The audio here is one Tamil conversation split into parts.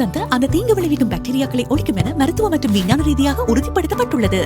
சுரந்த அந்த தீங்கு விளைவிக்கும் பாக்டீரியாக்களை ஒழிக்கும் என மருத்துவ மற்றும் விஞ்ஞான ரீதியாக உறுதிப்படுத்தப்பட்டுள்ளது.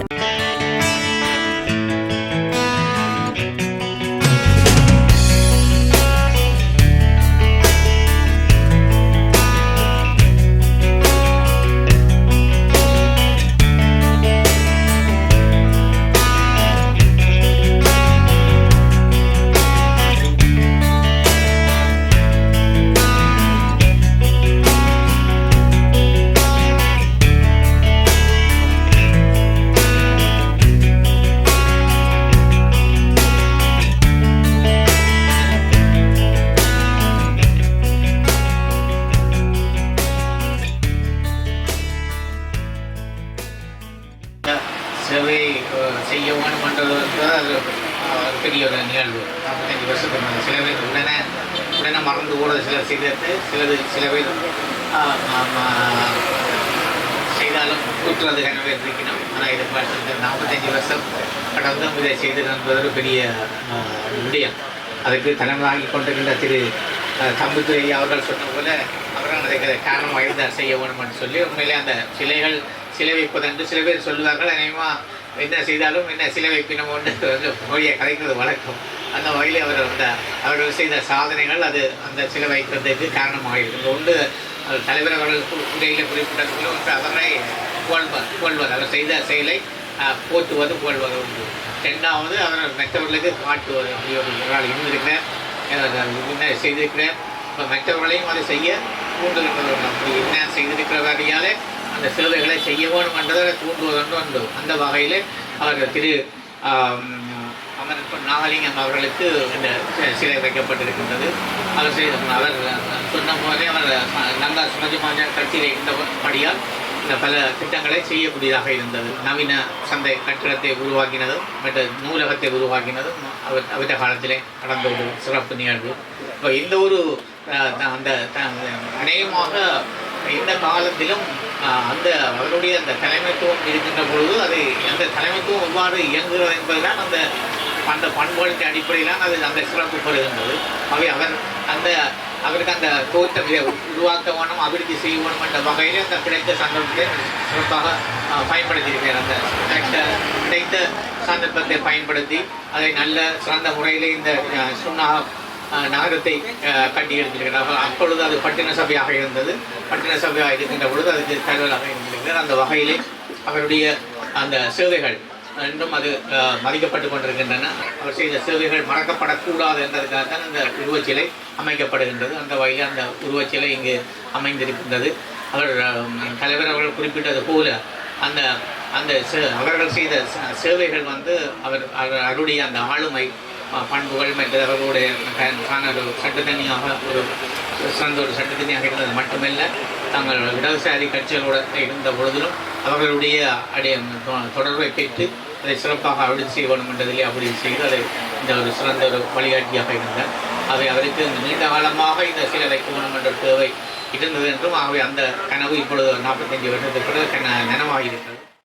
சேவை செய்ய வேணுமன்றது வந்து அது பெரிய ஒரு நிகழ்வு. நாற்பத்தஞ்சு வருஷத்துக்கு முன்னாடி. சில பேர் உடனே உடனே மறந்து கூட சிலர் செய்தது சிலது சில பேர் செய்தாலும் கூற்றுறது கனவே இருக்கணும் ஆனால் இதை பார்த்து நாற்பத்தஞ்சு வருஷம் கடந்தும் இதை செய்து என்பது ஒரு பெரிய விடயம். அதுக்கு தலைமை வாங்கி கொண்டிருக்கின்ற திரு தம்புத்துறை அவர்கள் சொன்ன போல அவர்கள் அதுக்கு காரணம் இருந்தார் செய்ய வேணும்னு சொல்லி உண்மையிலே அந்த சிலைகள் சிலை வைப்பதென்று சில பேர் சொல்லுவார்கள். அநேகமா என்ன செய்தாலும் என்ன சிலை வைப்பினம் ஒன்று வந்து மொழியை கலைக்கிறது வழக்கம். அந்த வகையில் அவர் அந்த அவர்கள் செய்த சாதனைகள் அது அந்த சிலை வைக்கிறதுக்கு காரணமாக இருக்குது ஒன்று அவர் தலைவர் அவர்கள் கு- உரையில் ஒன்று அவரை புகழ்வர் புகழ்வர். அவர் செய்த செயலை போற்றுவது புகழ்வது உண்டு. ரெண்டாவது அவர் மற்றவர்களுக்கு காட்டுவது அப்படி ஒரு நாள் இருந்திருக்கிறேன் அஹ், என்ன இப்போ மற்றவர்களையும் அதை செய்ய தூண்டுகின்றது அப்படி என்ன செய்திருக்கிறவரையாலே அந்த சேவைகளை செய்ய வேண்டும் என்றதை தூண்டுவதொன்று உண்டு அந்த வகையில் அவர்கள் திரு அமர் நாகலிங்கம் அவர்களுக்கு இந்த சிலை வைக்கப்பட்டிருக்கின்றது. அவர் செய்த அவர் சொன்ன போதே அவர் நங்கா மாஜா கட்சியில் இருந்தபடியால் இந்த பல திட்டங்களை செய்யக்கூடியதாக இருந்தது. நவீன சந்தை கட்டிடத்தை உருவாக்கினதும் மற்ற நூலகத்தை உருவாக்கினதும் அவர் அவற்ற காலத்திலே நடந்த ஒரு சிறப்பு நிகழ்வு. இப்போ இந்த ஒரு அந்த த- அநேகமாக இந்த காலத்திலும் அந்த அவருடைய அந்த தலைமைத்துவம் இருக்கின்ற பொழுது அது அந்த தலைமைத்துவம் எவ்வாறு இயங்குகிறது என்பதுதான் அந்த அந்த பண்புகளுக்கு அடிப்படையிலான அது அந்த சிறப்பு பெறுகின்றது. அவை அவர் அந்த அவருக்கு அந்த தோற்றம் உருவாக்க வேணும் அபிவிருத்தி செய்ய வேணும் என்ற வகையில் அந்த கிடைத்த சந்தர்ப்பத்தை சிறப்பாக பயன்படுத்தியிருக்கிறார். அந்த கிடைத்த கிடைத்த சந்தர்ப்பத்தை பயன்படுத்தி அதை நல்ல சிறந்த முறையில் இந்த சுண்ணாக சுண்ணா நகரத்தை கட்டி எடுத்திருக்கிறார்கள். அப்பொழுது அது பட்டின சபையாக இருந்தது. பட்டின சபையாக இருக்கின்ற பொழுது அதுக்கு தகவலாக இருந்திருக்கிறார். அந்த வகையிலே அவருடைய அந்த சேவைகள் இன்னும் அது மதிக்கப்பட்டு கொண்டிருக்கின்றன. அவர் செய்த சேவைகள் மறக்கப்படக்கூடாது என்பதற்காக தான் அந்த உருவச்சிலை அமைக்கப்படுகின்றது. அந்த வகையில் அந்த உருவச்சிலை இங்கு அமைந்திருக்கின்றது. அவர் தலைவர் அவர்கள் குறிப்பிட்டது போல அந்த அந்த சே- அவர்கள் செய்த சேவைகள் வந்து அவர் அவருடைய அந்த ஆளுமை பண்புகள் மற்ற அவர்களுடைய ஒரு சட்டத்தனியாக ஒரு சிறந்த ஒரு சட்டத்தனியாக இருந்தது மட்டுமல்ல தங்கள் இடதுசாரி கட்சிகளோட இருந்த பொழுதிலும் அவர்களுடைய அடைய தொ- தொடர்பை பெற்று அதை சிறப்பாக அபிவிருத்தி செய்ய வேண்டும் என்றதிலே அபிவிருத்தி செய்து அதை இந்த ஒரு சிறந்த ஒரு வழிகாட்டியாக இருந்தார் அவை அவருக்கு நீண்ட காலமாக இந்த சிலை வைக்க வேண்டும் என்ற தேவை இருந்தது என்றும் ஆகவே அந்த கனவு இப்பொழுது நாற்பத்தஞ்சு வருடத்துக்கு பிறகு கன நனவாகியிருக்கிறது